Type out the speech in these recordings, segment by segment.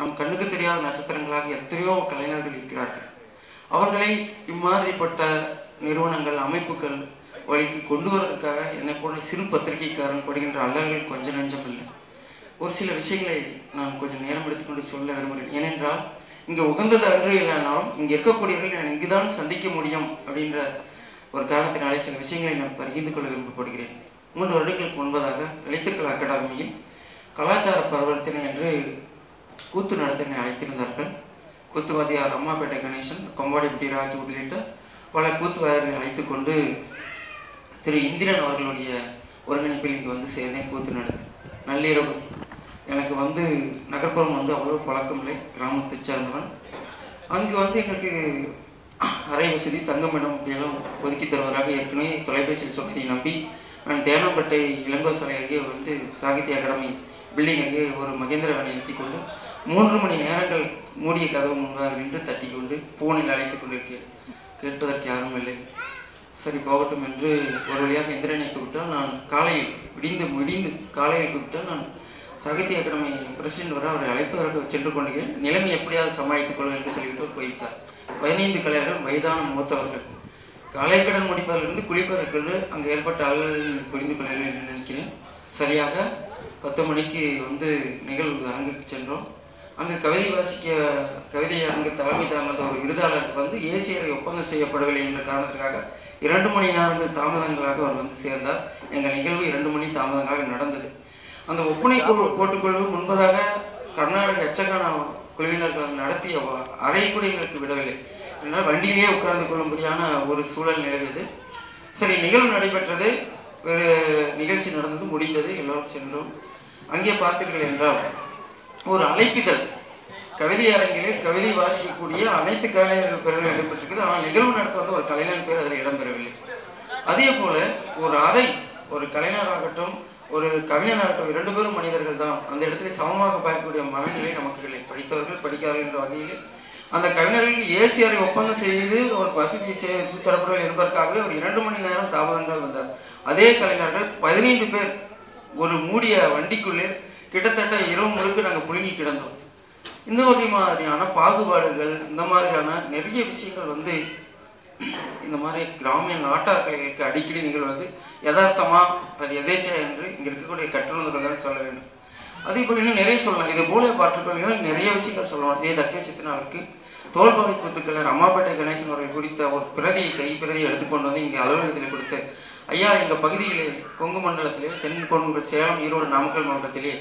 நம் கண்ணுக்கு தெரியாத நட்சத்திரங்களாக எத்தனையோ கலைஞர்கள் இருக்கிறார்கள். அவர்களை இம்மாதிரிப்பட்ட நிறுவனங்கள் அமைப்புகள் வழிக்கு கொண்டு வரதுக்காக என்னை போன்ற சிறு பத்திரிகைக்காரன் படுகின்ற அல்லல்கள் கொஞ்சம் நெஞ்சம் இல்லை. ஒரு சில விஷயங்களை நான் கொஞ்சம் நேரம் எடுத்துக்கொண்டு சொல்ல விரும்புகிறேன். ஏனென்றால் இங்கே உகந்தது அன்று இல்லைனாலும் இங்கே இருக்கக்கூடியவர்கள் நான் இங்குதான் சந்திக்க முடியும் அப்படின்ற ஒரு காரணத்தினாலே சில விஷயங்களை நான் பகிர்ந்து கொள்ள விரும்பப்படுகிறேன். மூன்று வருடங்களுக்கு முன்பதாக எழுத்துக்கள் அகாடமியில் கலாச்சார பரிவர்த்தனை என்று கூத்து நடத்தினை அழைத்திருந்தார்கள். கூத்துவாதியார் அம்மாப்பேட்டை கணேசன் கொம்பாடி ராஜ் உள்ளிட்ட பல கூத்துவாதிகளை அழைத்து கொண்டு திரு இந்திரன் அவர்களுடைய ஒருங்கிணைப்பில் இங்கே வந்து சேர்ந்தேன் கூத்து நடத்து நள்ளிரவு எனக்கு வந்து நகர்ப்புறம் வந்து அவ்வளோ பழக்கம் இல்லை கிராமத்தை சேர்ந்தவன் அங்கு வந்து எங்களுக்கு அறை வசதி தங்கமிடம் அப்படியெல்லாம் ஒதுக்கி தருவதாக ஏற்கனவே தொலைபேசியில் சொன்னதை நம்பி நான் தேனாம்பேட்டை இளங்கோசலை அருகே வந்து சாகித்ய அகாடமி பில்டிங் அருகே ஒரு மகேந்திர வேலை நிறுத்தி கொண்டு மூன்று மணி நேரங்கள் மூடிய கதவு முன்பாக நின்று தட்டி கொண்டு போனில் அழைத்துக் கொண்டிருக்கிறேன். கேட்பதற்கு யாரும் இல்லை. சரி போகட்டும் என்று ஒரு வழியாக இந்திரனை கூப்பிட்டால் நான் காலையில் விடிந்து விடிந்து காலையில் கூப்பிட்டால் நான் சாகித்ய அகாடமி பிரசிடென்ட் வர அவரை அழைப்பதற்கு சென்று கொண்டிருக்கிறேன். நிலைமை எப்படியாவது சமாளித்துக் கொள்ளும் என்று சொல்லிவிட்டு போய்விட்டார். பதினைந்து கலைஞர்கள் வயதான மூத்தவர்கள். காலை கடன் முடிப்பதிலிருந்து குளிப்பதற்கு அங்கு ஏற்பட்ட அலுவலர்கள் புரிந்து கொள்ளவில்லை என்று நினைக்கிறேன். சரியாக பத்து மணிக்கு வந்து நிகழ்வு அரங்குக்கு சென்றோம். அங்கு கவிதை வாசிக்க கவிதை அரங்கு தலைமை தாமத ஒரு விருதாளர் வந்து ஏசியரை ஒப்பந்தம் செய்யப்படவில்லை என்ற காரணத்திற்காக இரண்டு மணி நேரங்கள் தாமதங்களாக அவர் வந்து சேர்ந்தார். எங்கள் நிகழ்வு இரண்டு மணி தாமதங்களாக நடந்தது. அந்த ஒப்பனை போட்டுக்கொள்வது முன்பதாக கர்நாடக எச்சகான குழுவினர்கள் நடத்திய அறை கூட எங்களுக்கு விடவில்லை. என்றால் வண்டியிலேயே உட்கார்ந்து கொள்ளும்படியான ஒரு சூழல் நிலவியது. சரி நிகழ்வு நடைபெற்றது. ஒரு நிகழ்ச்சி நடந்தது முடிந்தது. எல்லோரும் சென்றோம். அங்கே பார்த்தீர்கள் என்றால் ஒரு அழைப்பிதழ். கவிதை அரங்கிலே கவிதை வாசிக்கக்கூடிய அனைத்து கலைஞர்கள் பேர்கள் இடம்பெற்றிருக்குது ஆனால் நிகழ்வு நடத்த வந்து ஒரு கலைஞர் பேர் அதில் இடம்பெறவில்லை. அதே போல ஒரு அறை ஒரு கலைஞராகட்டும் ஒரு கவிஞனாகட்டும் இரண்டு பேரும் மனிதர்கள் தான். அந்த இடத்துல சமமாக பார்க்கக்கூடிய மனநிலை நமக்கு இல்லை. படித்தவர்கள் படிக்காதவர்கள் என்ற வகையில் அந்த கவிஞர்களுக்கு ஏசி அறை ஒப்பந்தம் செய்து ஒரு வசதி செய்து தரப்படுவது என்பதற்காகவே ஒரு இரண்டு மணி நேரம் தாமதங்கள் வந்தார். அதே கலைஞர்கள் பதினைந்து பேர் ஒரு மூடிய வண்டிக்குள்ளே கிட்டத்தட்ட இரவு முழுக்க நாங்கள் புழுங்கி கிடந்தோம். இந்த வகை மாதிரியான பாகுபாடுகள் இந்த மாதிரியான நிறைய விஷயங்கள் வந்து இந்த மாதிரி கிராமிய நாட்டார்களுக்கு அடிக்கடி நிகழ்வது. யதார்த்தமா அது எதேச்சா என்று இங்க இருக்கக்கூடிய கட்டுரைகள் சொல்ல வேண்டும். அதே போல இன்னும் நிறைய சொல்லலாம். இது போல பார்த்துக்கொள்ளுங்கள் நிறைய விஷயங்கள் சொல்லலாம். இதே தக்கை சித்தனாருக்கு தோல்பகை குத்துக்களை அம்மாப்பேட்டை கணேசன் அவர்கள் குறித்த ஒரு பிரதியை கை எடுத்துக்கொண்டு வந்து இங்கே அலுவலகத்தில் கொடுத்து ஐயா எங்க பகுதியிலே கொங்கு மண்டலத்திலே தென் கொங்கு சேலம் ஈரோடு நாமக்கல் மாவட்டத்திலே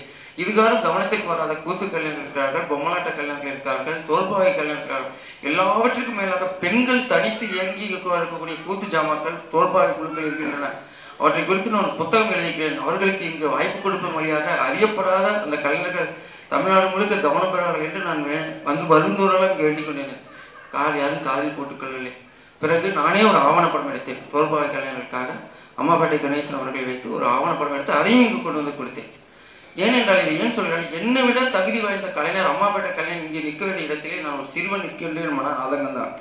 இதுகாரும் கவனத்துக்கு வராத கூத்து கல்யாணம் இருக்கிறார்கள் பொம்மலாட்ட கல்யாணங்கள் இருக்கிறார்கள் தோல்பாவை கல்யாணம் இருக்கிறார்கள் எல்லாவற்றுக்கும் மேலாக பெண்கள் தனித்து இயங்கி இருக்கக்கூடிய கூத்து ஜாமாக்கள் தோல்பாவை குழுக்கள் இருக்கின்றன. அவற்றை குறித்து நான் புத்தகம் எழுதிக்கிறேன் அவர்களுக்கு இங்கு வாய்ப்பு கொடுக்கும் வழியாக அறியப்படாத அந்த கலைஞர்கள் தமிழ்நாடு முழுக்க கவனம் பெறார்கள் என்று நான் வந்து வருந்தோரெல்லாம் வேண்டிக் கொண்டேன். கார் யாரும் காதில் போட்டுக்கொள்ளவில்லை. பிறகு நானே ஒரு ஆவணப்படம் எடுத்தேன். தோல்பாவை கலைஞர்களுக்காக அம்மாப்பேட்டை கணேசன் அவர்களை வைத்து ஒரு ஆவணப்படம் எடுத்து அதையும் இங்கு கொண்டு வந்து கொடுத்தேன். ஏனென்றால் இது ஏன் சொல்கிறேன் என்னை விட தகுதி வாய்ந்த கலைஞர் அம்மாபேட்டை கலைஞர் இங்கே நிற்க வேண்டிய இடத்திலே நான் ஒரு சிறுவன் நிற்கின்றேன் மன ஆதங்கம் தான்.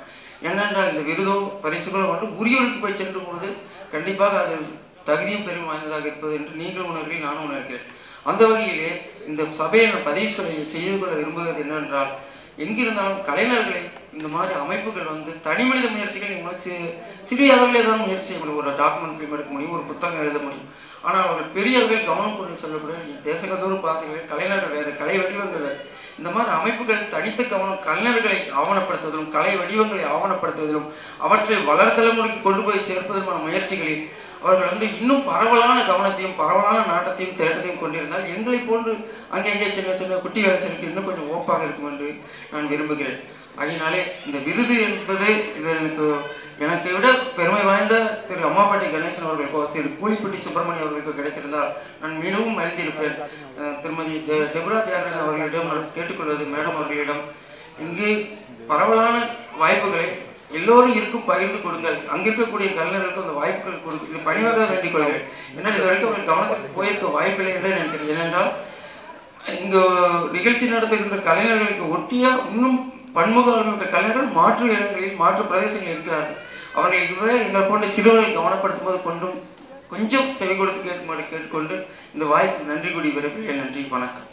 என்னென்றால் இந்த விருதோ பரிசுகளோ மட்டும் உரியவருக்கு போய் சென்ற பொழுது கண்டிப்பாக அது தகுதியும் பெரும் வாய்ந்ததாக இருப்பது என்று நீங்கள் உணர்கிறீர்கள் நானும் உணர்கிறேன். அந்த வகையிலே இந்த சபையை நான் பதிவு செய்ய செய்து கொள்ள விரும்புவது என்னவென்றால் எங்கிருந்தாலும் கலைஞர்களை இந்த மாதிரி அமைப்புகள் வந்து தனி மனித முயற்சிகள் நீங்கள் சிறிய அளவிலே தான் முயற்சி செய்ய முடியும். ஒரு டாக்குமெண்ட் ஃபிலிம் எடுக்க முடியும் ஒரு புத்தகம் எழுத முடியும். ஆனால் அவர்கள் பெரியவர்கள் கவனம் கொண்டு சொல்லக்கூடிய தேசகதூர் பாசைகள் கலைஞர்கள் வேறு கலை வடிவங்கள் வேறு. இந்த மாதிரி அமைப்புகள் தனித்த கவனம் கலைஞர்களை ஆவணப்படுத்துவதிலும் கலை வடிவங்களை ஆவணப்படுத்துவதிலும் அவற்றை வளர் தலைமுறைக்கு கொண்டு போய் சேர்ப்பதற்கான முயற்சிகளில் அவர்கள் வந்து இன்னும் பரவலான கவனத்தையும் பரவலான நாட்டத்தையும் தேட்டத்தையும் கொண்டிருந்தால் எங்களை போன்று அங்கங்கே சின்ன சின்ன குட்டி வேலை இன்னும் கொஞ்சம் ஓப்பாக இருக்கும் என்று நான் விரும்புகிறேன் அதனாலே இந்த விருது என்பது இது எனக்கு எனக்கு விட பெருமை வாய்ந்த திரு அம்மாப்பேட்டை கணேசன் அவர்களுக்கோ திரு கூலிப்பட்டி சுப்பிரமணியம் அவர்களுக்கு கிடைத்திருந்தால் நான் மிகவும் மகிழ்ந்திருப்பேன். திருமதி டெபுரா தியாகராஜன் அவர்களிடம் நான் கேட்டுக்கொள்வது மேடம் அவர்களிடம் இங்கு பரவலான வாய்ப்புகளை எல்லோரும் இருக்கும் பகிர்ந்து கொடுங்கள். அங்க இருக்கக்கூடிய கலைஞர்களுக்கு அந்த வாய்ப்புகள் கொடுங்க இது பணிவாக வேண்டிக் கொள்கிறேன். ஏன்னா இது வரைக்கும் அவர்கள் கவனத்துக்கு போயிருக்க வாய்ப்பில்லை என்று நினைக்கிறேன். ஏனென்றால் இங்கு நிகழ்ச்சி நடத்துகின்ற கலைஞர்களுக்கு ஒட்டியா இன்னும் பன்முக கலைஞர்கள் மாற்று இடங்களில் மாற்று பிரதேசங்களில் இருக்கிறார்கள். அவர்கள் இதுவரை எங்கள் போன்ற சிறுவர்கள் கவனப்படுத்தும் போது கொண்டும் கொஞ்சம் செவி கொடுத்து கேட்குமாறு கேட்டுக்கொண்டு இந்த வாய்ப்பு நன்றி கூடி விரைவில் நன்றி வணக்கம்.